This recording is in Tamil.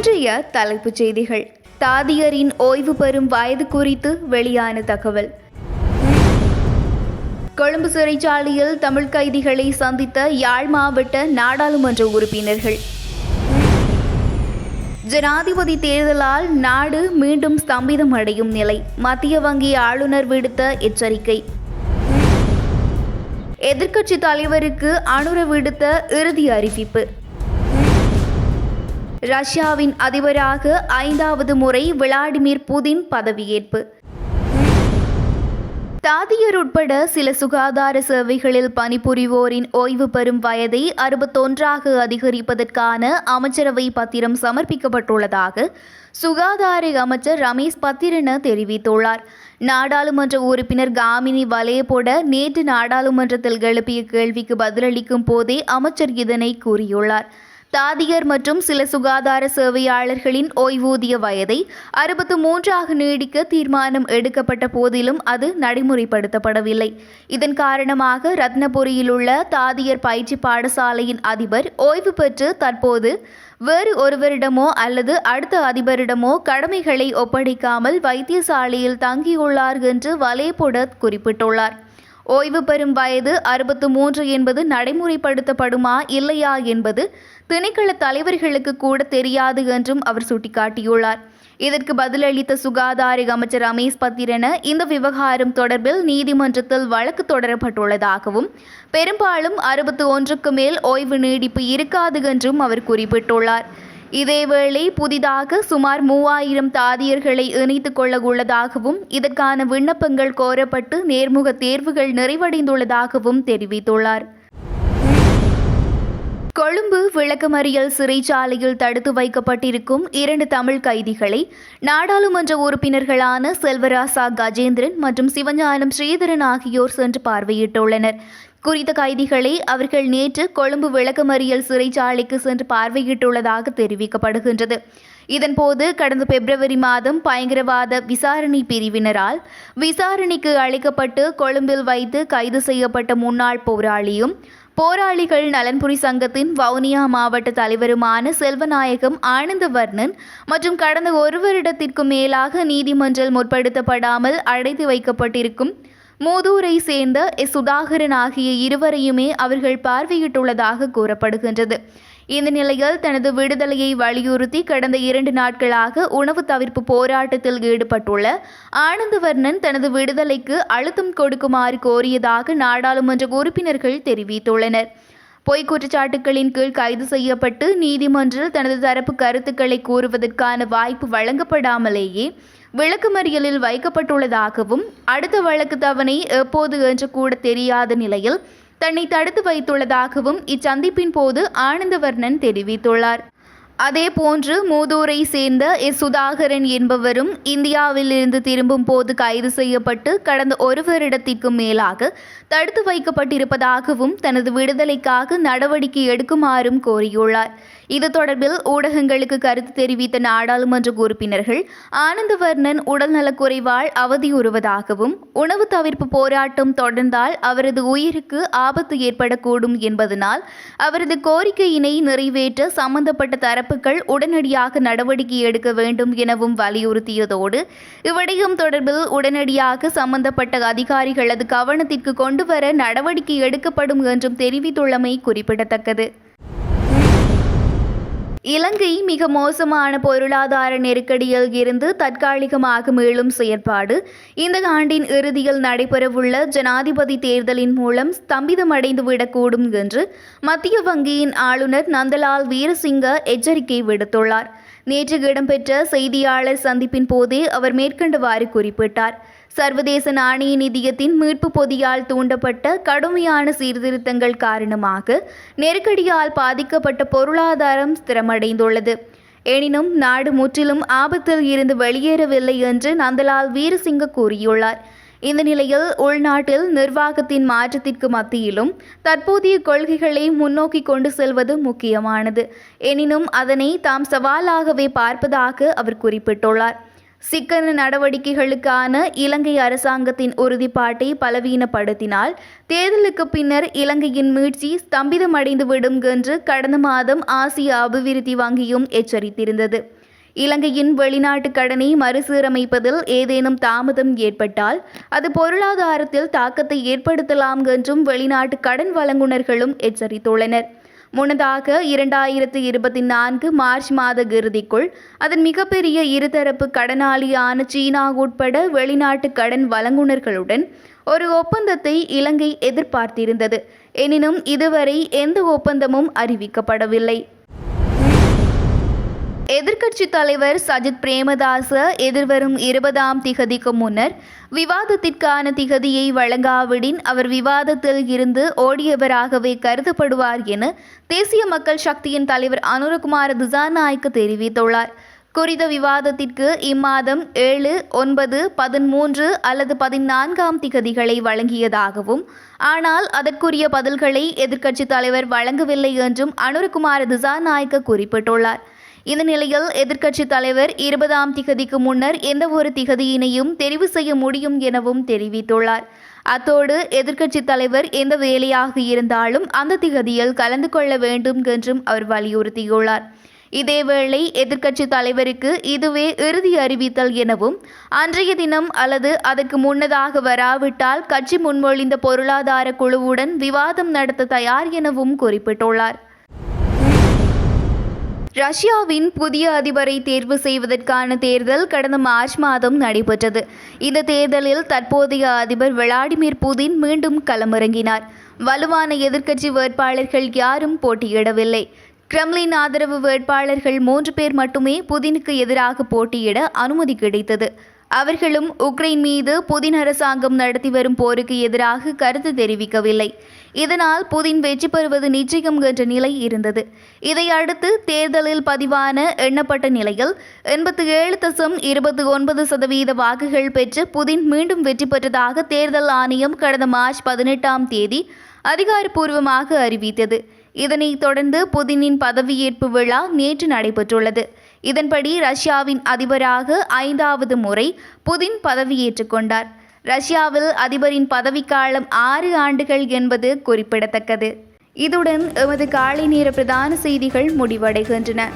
இன்றைய தலைப்புச் செய்திகள். தாதியரின் ஓய்வு பெறும் வயது குறித்து வெளியான தகவல். கொழும்பு சிறைச்சாலையில் தமிழ் கைதிகளை சந்தித்த யாழ் மாவட்ட நாடாளுமன்ற உறுப்பினர்கள். ஜனாதிபதி தேர்தலால் நாடு மீண்டும் ஸ்தம்பிதம் அடையும் நிலை. மத்திய வங்கி ஆளுநர் விடுத்த எச்சரிக்கை. எதிர்க்கட்சி தலைவருக்கு அனுர விடுத்த இறுதி அறிவிப்பு. ரஷ்யாவின் அதிபராக ஐந்தாவது முறை விளாடிமிர் புதின் பதவியேற்பு. தாதியர் உட்பட சில சுகாதார சேவைகளில் பணிபுரிவோரின் ஓய்வு பெறும் வயதை அறுபத்தொன்றாக அதிகரிப்பதற்கான அமைச்சரவை பத்திரம் சமர்ப்பிக்கப்பட்டுள்ளதாக சுகாதார அமைச்சர் ரமேஷ் பத்திரன தெரிவித்துள்ளார். நாடாளுமன்ற உறுப்பினர் காமினி வலையபோட நேற்று நாடாளுமன்றத்தில் எழுப்பிய கேள்விக்கு பதிலளிக்கும் போதே அமைச்சர் இதனை கூறியுள்ளார். தாதியர் மற்றும் சில சுகாதார சேவையாளர்களின் ஓய்வூதிய வயதை அறுபத்து மூன்றாக நீடிக்க தீர்மானம் எடுக்கப்பட்ட போதிலும் அது நடைமுறைப்படுத்தப்படவில்லை. இதன் காரணமாக ரத்னபுரியில் உள்ள தாதியர் பயிற்சி பாடசாலையின் அதிபர் ஓய்வு பெற்று தற்போது வேறு ஒருவரிடமோ அல்லது அடுத்த அதிபரிடமோ கடமைகளை ஒப்படைக்காமல் வைத்தியசாலையில் தங்கியுள்ளார் என்று வலேபுடத் குறிப்பிட்டுள்ளார். ஓய்வு பெறும் வயது அறுபத்து மூன்று என்பது நடைமுறைப்படுத்தப்படுமா இல்லையா என்பது திணைக்கள தலைவர்களுக்கு கூட தெரியாது என்றும் அவர் சுட்டிக்காட்டியுள்ளார். இதற்கு பதிலளித்த சுகாதார அமைச்சர் ரமேஷ் பத்திரன இந்த விவகாரம் தொடர்பில் நீதிமன்றத்தில் வழக்கு தொடரப்பட்டுள்ளதாகவும் பெரும்பாலும் அறுபத்து ஒன்றுக்கு மேல் ஓய்வு நீடிப்பு இருக்காது என்றும் அவர் குறிப்பிட்டுள்ளார். இதேவேளை புதிதாக சுமார் மூவாயிரம் தாதியர்களை இணைத்துக் கொள்ள உள்ளதாகவும் இதற்கான விண்ணப்பங்கள் கோரப்பட்டு நேர்முக தேர்வுகள் நிறைவடைந்துள்ளதாகவும் தெரிவித்துள்ளார். கொழும்பு விளக்கமறியல் சிறைச்சாலையில் தடுத்து வைக்கப்பட்டிருக்கும் இரண்டு தமிழ் கைதிகளை நாடாளுமன்ற உறுப்பினர்களான செல்வராசா கஜேந்திரன் மற்றும் சிவஞானம் ஸ்ரீதரன் ஆகியோர் சென்று பார்வையிட்டுள்ளனர். குறித்த கைதிகளை அவர்கள் நேற்று கொழும்பு விளக்கமறியல் சிறைச்சாலைக்கு சென்று பார்வையிட்டுள்ளதாக தெரிவிக்கப்படுகின்றது. இதன்போது கடந்த பிப்ரவரி மாதம் பயங்கரவாத விசாரணை பிரிவினரால் விசாரணைக்கு அழைக்கப்பட்டு கொழும்பில் வைத்து கைது செய்யப்பட்ட முன்னாள் போராளியும் போராளிகள் நலன்புரி சங்கத்தின் வவுனியா மாவட்ட தலைவருமான செல்வநாயகம் ஆனந்தவர்ணன் மற்றும் கடந்த ஒரு வருடத்திற்கு மேலாக நீதிமன்றில் முற்படுத்தப்படாமல் அடைத்து வைக்கப்பட்டிருக்கும் மூதூரை சேர்ந்த எஸ் சுதாகரன் ஆகிய இருவரையுமே அவர்கள் பார்வையிட்டுள்ளதாக கூறப்படுகின்றது. இந்த நிலையில் தனது விடுதலையை வலியுறுத்தி கடந்த இரண்டு நாட்களாக உணவு தவிர்ப்பு போராட்டத்தில் ஈடுபட்டுள்ள ஆனந்தவர்ணன் தனது விடுதலைக்கு அழுத்தம் கொடுக்குமாறு கோரியதாக நாடாளுமன்ற உறுப்பினர்கள் தெரிவித்துள்ளனர். பொய் குற்றச்சாட்டுகளின் கீழ் கைது செய்யப்பட்டு நீதிமன்றில் தனது தரப்பு கருத்துக்களை கூறுவதற்கான வாய்ப்பு வழங்கப்படாமலேயே விளக்குமறியலில் வைக்கப்பட்டுள்ளதாகவும் அடுத்த வழக்கு தவணை எப்போது என்று கூட தெரியாத நிலையில் தன்னை தடுத்து வைத்துள்ளதாகவும் இச்சந்திப்பின் போது ஆனந்தவர்ணன் தெரிவித்துள்ளார். அதேபோன்று மூதூரை சேர்ந்த எஸ் சுதாகரன் என்பவரும் இந்தியாவில் இருந்து திரும்பும் போது கைது செய்யப்பட்டு கடந்த ஒரு வருடத்திற்கும் மேலாக தடுத்து வைக்கப்பட்டிருப்பதாகவும் தனது விடுதலைக்காக நடவடிக்கை எடுக்குமாறும் கோரியுள்ளார். இது தொடர்பில் ஊடகங்களுக்கு கருத்து தெரிவித்த நாடாளுமன்ற உறுப்பினர்கள் ஆனந்தவர்ணன் உடல்நலக்குறைவால் அவதியுறுவதாகவும் உணவு தவிர்ப்பு போராட்டம் தொடர்ந்தால் அவரது உயிருக்கு ஆபத்து ஏற்படக்கூடும் என்பதனால் அவரது கோரிக்கையினை நிறைவேற்ற சம்பந்தப்பட்ட தரப்புகள் உடனடியாக நடவடிக்கை எடுக்க வேண்டும் எனவும் வலியுறுத்தியதோடு இவ்விடயம் தொடர்பில் உடனடியாக சம்பந்தப்பட்ட அதிகாரிகளது கவனத்திற்கு கொண்டுவர நடவடிக்கை எடுக்கப்படும் என்றும் தெரிவித்துள்ளமை குறிப்பிடத்தக்கது. இலங்கை மிக மோசமான பொருளாதார நெருக்கடியில் இருந்து தற்காலிகமாக மீளும் செயற்பாடு. இந்த ஆண்டின் இறுதியில் நடைபெறவுள்ள ஜனாதிபதி தேர்தலின் மூலம் ஸ்தம்பிதமடைந்து விடக்கூடும் என்று மத்திய வங்கியின் ஆளுநர் நந்தலால் வீரசிங்க எச்சரிக்கை விடுத்துள்ளார். நேற்று இடம்பெற்ற செய்தியாளர் சந்திப்பின் போதே அவர் மேற்கண்டவாறு குறிப்பிட்டார். சர்வதேச நாணய நிதியத்தின் மீட்பு பொதியால் தூண்டப்பட்ட கடுமையான சீர்திருத்தங்கள் காரணமாக நெருக்கடியால் பாதிக்கப்பட்ட பொருளாதாரம் ஸ்திரமடைந்துள்ளது. எனினும் நாடு முற்றிலும் ஆபத்தில் இருந்து வெளியேறவில்லை என்று நந்தலால் வீரசிங்க கூறியுள்ளார். இந்த நிலையில் உள்நாட்டில் நிர்வாகத்தின் மாற்றத்திற்கு மத்தியிலும் தற்போதைய கொள்கைகளை முன்னோக்கி கொண்டு செல்வது முக்கியமானது. எனினும் அதனை தாம் சவாலாகவே பார்ப்பதாக அவர் குறிப்பிட்டுள்ளார். சிக்கன நடவடிக்கைகளுக்கான இலங்கை அரசாங்கத்தின் உறுதிப்பாட்டை பலவீனப்படுத்தினால் தேர்தலுக்கு பின்னர் இலங்கையின் மீட்சி ஸ்தம்பிதமடைந்துவிடும் என்று கடந்த மாதம் ஆசிய அபிவிருத்தி வங்கியும் எச்சரித்திருந்தது. இலங்கையின் வெளிநாட்டு கடனை மறுசீரமைப்பதில் ஏதேனும் தாமதம் ஏற்பட்டால் அது பொருளாதாரத்தில் தாக்கத்தை ஏற்படுத்தலாம் என்றும் வெளிநாட்டு கடன் வழங்குனர்களும் எச்சரித்துள்ளனர். முன்னதாக இரண்டாயிரத்து இருபத்தி நான்கு மார்ச் மாத இறுதிக்குள் அதன் மிகப்பெரிய இருதரப்பு கடனாளியான சீனா உட்பட வெளிநாட்டு கடன் வழங்குனர்களுடன் ஒரு ஒப்பந்தத்தை இலங்கை எதிர்பார்த்திருந்தது. எனினும் இதுவரை எந்த ஒப்பந்தமும் அறிவிக்கப்படவில்லை. எதிர்க்கட்சி தலைவர் சஜித் பிரேமதாச எதிர்வரும் இருபதாம் திகதிக்கு முன்னர் விவாதத்திற்கான திகதியை வழங்காவிடின் அவர் விவாதத்தில் இருந்து ஓடியவராகவே கருதப்படுவார் என தேசிய மக்கள் சக்தியின் தலைவர் அனுரகுமார திசாநாயக்க தெரிவித்துள்ளார். குறித்த விவாதத்திற்கு இம்மாதம் ஏழு ஒன்பது பதிமூன்று அல்லது பதினான்காம் திகதிகளை வழங்கியதாகவும் ஆனால் அதற்குரிய பதில்களை எதிர்க்கட்சித் தலைவர் வழங்கவில்லை என்றும் அனுரகுமார திசாநாயக்க குறிப்பிட்டுள்ளார். இந்த நிலையில் எதிர்க்கட்சித் தலைவர் இருபதாம் திகதிக்கு முன்னர் எந்த ஒரு திகதியினையும் தெரிவு செய்ய முடியும் எனவும் தெரிவித்துள்ளார். அத்தோடு எதிர்க்கட்சித் தலைவர் எந்த வேலையாக இருந்தாலும் அந்த திகதியில் கலந்து கொள்ள வேண்டும் என்றும் அவர் வலியுறுத்தியுள்ளார். இதேவேளை எதிர்க்கட்சித் தலைவருக்கு இதுவே இறுதி அறிவித்தல் எனவும் அன்றைய தினம் அல்லது அதற்கு முன்னதாக வராவிட்டால் கட்சி முன்மொழிந்த பொருளாதார குழுவுடன் விவாதம் நடத்த தயார் எனவும் குறிப்பிட்டுள்ளார். ரஷ்யாவின் புதிய அதிபரை தேர்வு செய்வதற்கான தேர்தல் கடந்த மார்ச் மாதம் நடைபெற்றது. இந்த தேர்தலில் தற்போதைய அதிபர் விளாடிமிர் புதின் மீண்டும் களமிறங்கினார். வலுவான எதிர்க்கட்சி வேட்பாளர்கள் யாரும் போட்டியிடவில்லை. கிரெம்லின் ஆதரவு வேட்பாளர்கள் மூன்று பேர் மட்டுமே புதினுக்கு எதிராக போட்டியிட அனுமதி கிடைத்தது. அவர்களும் உக்ரைன் மீது புதின் அரசாங்கம் நடத்தி வரும் போருக்கு எதிராக கருத்து தெரிவிக்கவில்லை. இதனால் புதின் வெற்றி பெறுவது நிச்சயம் என்ற நிலை இருந்தது. இதையடுத்து தேர்தலில் பதிவான எண்ணப்பட்ட நிலையில் எண்பத்தி ஏழு தசம் இருபத்தி ஒன்பது சதவீத வாக்குகள் பெற்று புதின் மீண்டும் வெற்றி பெற்றதாக தேர்தல் ஆணையம் கடந்த மார்ச் பதினெட்டாம் தேதி அதிகாரப்பூர்வமாக அறிவித்தது. இதனைத் தொடர்ந்து புதினின் பதவியேற்பு விழா நேற்று நடைபெற்றுள்ளது. இதன்படி ரஷ்யாவின் அதிபராக ஐந்தாவது முறை புதின் பதவியேற்றுக் கொண்டார். ரஷ்யாவில் அதிபரின் பதவிக்காலம் ஆறு ஆண்டுகள் என்பது குறிப்பிடத்தக்கது. இதுடன் எமது காலை நேர பிரதான செய்திகள் முடிவடைகின்றன.